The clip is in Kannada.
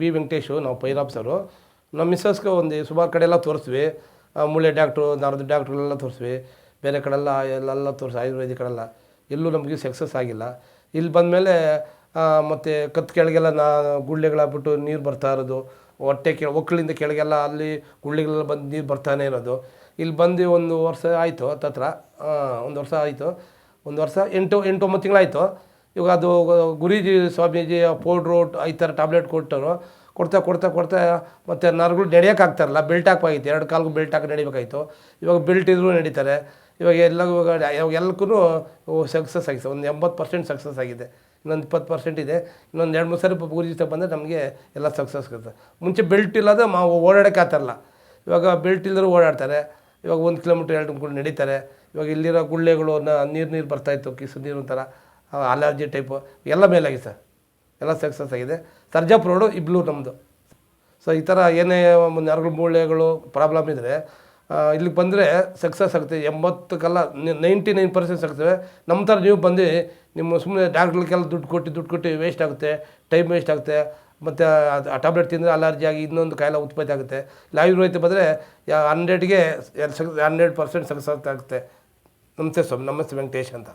ವಿ ವೆಂಕಟೇಶು, ನಾವು ಪೈರಾಪ್ಸರು ನಮ್ಮ ಮಿಸ್ಸಸ್ಗೆ ಒಂದು ಸುಮಾರು ಕಡೆ ಎಲ್ಲ ತೋರಿಸ್ವಿ ಮೂಳೆ ಡಾಕ್ಟ್ರು, ನಾರದ ಡಾಕ್ಟ್ರುಗಳೆಲ್ಲ ತೋರಿಸ್ವಿ ಬೇರೆ ಕಡೆಲ್ಲ ಎಲ್ಲೆಲ್ಲ ತೋರಿಸಿ ಆಯುರ್ವೇದಿಕಳೆಲ್ಲ ಎಲ್ಲೂ ನಮಗೆ ಸಕ್ಸಸ್ ಆಗಿಲ್ಲ. ಇಲ್ಲಿ ಬಂದಮೇಲೆ ಮತ್ತು ಕತ್ತು ಕೆಳಗೆಲ್ಲ ನಾ, ಗುಳ್ಳೆಗಳಾಗ್ಬಿಟ್ಟು ನೀರು ಬರ್ತಾ ಇರೋದು. ಹೊಟ್ಟೆ ಕೆ ಒಕ್ಕಳಿಂದ ಕೆಳಗೆಲ್ಲ ಅಲ್ಲಿ ಗುಳ್ಳೆಗಳೆಲ್ಲ ಬಂದು ನೀರು ಬರ್ತಾನೆ ಇರೋದು. ಇಲ್ಲಿ ಬಂದು ಒಂದು ವರ್ಷ ಆಯಿತು, ಹತ್ತತ್ರ. ಒಂದು ವರ್ಷ ಆಯಿತು. ಒಂದು ವರ್ಷ ಎಂಟು ಎಂಟು ಒಂಬತ್ತು ತಿಂಗಳಾಯಿತು. ಇವಾಗ ಅದು ಗುರೀಜಿ ಸ್ವಾಮೀಜಿ ಪೌಡ್ರು ಈ ಥರ ಟ್ಯಾಬ್ಲೆಟ್ ಕೊಟ್ಟರು, ಕೊಡ್ತಾ ಕೊಡ್ತಾ ಕೊಡ್ತಾ ಮತ್ತು ನರಗಳು ನಡೆಯೋಕ್ಕಾಗ್ತಾರಲ್ಲ ಬೆಲ್ಟ್ ಹಾಕಬೇಕಾಗಿತ್ತು, ಎರಡು ಕಾಲ್ಗೂ ಬೆಲ್ಟ್ ಹಾಕಿ ನಡಿಬೇಕಾಯ್ತು ಇವಾಗ ಬೆಲ್ಟ್ ಇದ್ರೂ ನಡೀತಾರೆ. ಇವಾಗ ಎಲ್ಲ ಇವಾಗ ಎಲ್ಲಕ್ಕೂ ಸಕ್ಸಸ್ ಆಗಿದೆ. ಒಂದು ಎಂಬತ್ತು ಪರ್ಸೆಂಟ್ ಸಕ್ಸಸ್ ಆಗಿದೆ. ಇನ್ನೊಂದು ಇಪ್ಪತ್ತು ಪರ್ಸೆಂಟ್ ಇದೆ. ಇನ್ನೊಂದು ಎರಡು, ಮೂರು ಸಾರಿ ಗುರುಜಿ ತಗೊಂಡು ಬಂದರೆ ನಮಗೆ ಎಲ್ಲ ಸಕ್ಸಸ್ ಆಗುತ್ತೆ. ಮುಂಚೆ ಬೆಲ್ಟ್ ಇಲ್ಲದ ಮಾ ಓಡಾಡೋಕ್ಕೆ ಆಗ್ತಾರಲ್ಲ. ಇವಾಗ ಬೆಲ್ಟ್ ಇಲ್ಲದ್ರೂ ಓಡಾಡ್ತಾರೆ. ಇವಾಗ ಒಂದು ಕಿಲೋಮೀಟ್ರ್ ಎರಡು ಕಿಲೋಮೀಟ್ರ್ ನಡೀತಾರೆ. ಇವಾಗ ಇಲ್ಲಿರೋ ಗುಳ್ಳೆಗಳು ನೀರು ನೀರು ಬರ್ತಾಯಿತ್ತು ಕಿಸು, ನೀರು ಒಂಥರ. ಅಲರ್ಜಿ ಟೈಪು ಎಲ್ಲ ಮೇಲಾಗಿದೆ ಸರ್ ಎಲ್ಲ ಸಕ್ಸಸ್ ಆಗಿದೆ. ಸರ್ಜಾಪ್ ರೋಡು ಇಬ್ಲೂ ನಮ್ಮದು ಸೊ ಈ ಥರ ಏನೇ ನರಗಳು ಮೂಳೆಗಳು ಪ್ರಾಬ್ಲಮ್ ಇದ್ದರೆ ಇಲ್ಲಿಗೆ ಬಂದರೆ ಸಕ್ಸಸ್ ಆಗುತ್ತೆ ಎಂಬತ್ತಕ್ಕೆಲ್ಲ ನೈಂಟಿ ನೈನ್ ಪರ್ಸೆಂಟ್ ಸಿಗ್ತವೆ ನಮ್ಮ ಥರ ನೀವು ಬಂದು ನಿಮ್ಮ ಸುಮ್ಮನೆ ಡಾಕ್ಟ್ರಿಗೆಲ್ಲ ದುಡ್ಡು ಕೊಟ್ಟು ದುಡ್ಡು ಕೊಟ್ಟು ವೇಸ್ಟ್ ಆಗುತ್ತೆ. ಟೈಮ್ ವೇಸ್ಟ್ ಆಗುತ್ತೆ. ಮತ್ತು ಆ ಟ್ಯಾಬ್ಲೆಟ್ ತಿಂದರೆ ಅಲರ್ಜಿ ಆಗಿ ಇನ್ನೊಂದು ಕಾಯಿಲೆ ಉತ್ಪತ್ತಿ ಆಗುತ್ತೆ. ಇಲ್ಲ, ಆಯುರ್ವೇದ ಬಂದರೆ ಹಂಡ್ರೆಡ್ಗೆ ಹಂಡ್ರೆಡ್ ಪರ್ಸೆಂಟ್ ಸಕ್ಸಸ್ ಆಗುತ್ತೆ ನಮಸ್ತೆ ಸ್ವಾಮಿ, ನಮಸ್ತೆ ವೆಂಕಟೇಶ್ ಅಂತ.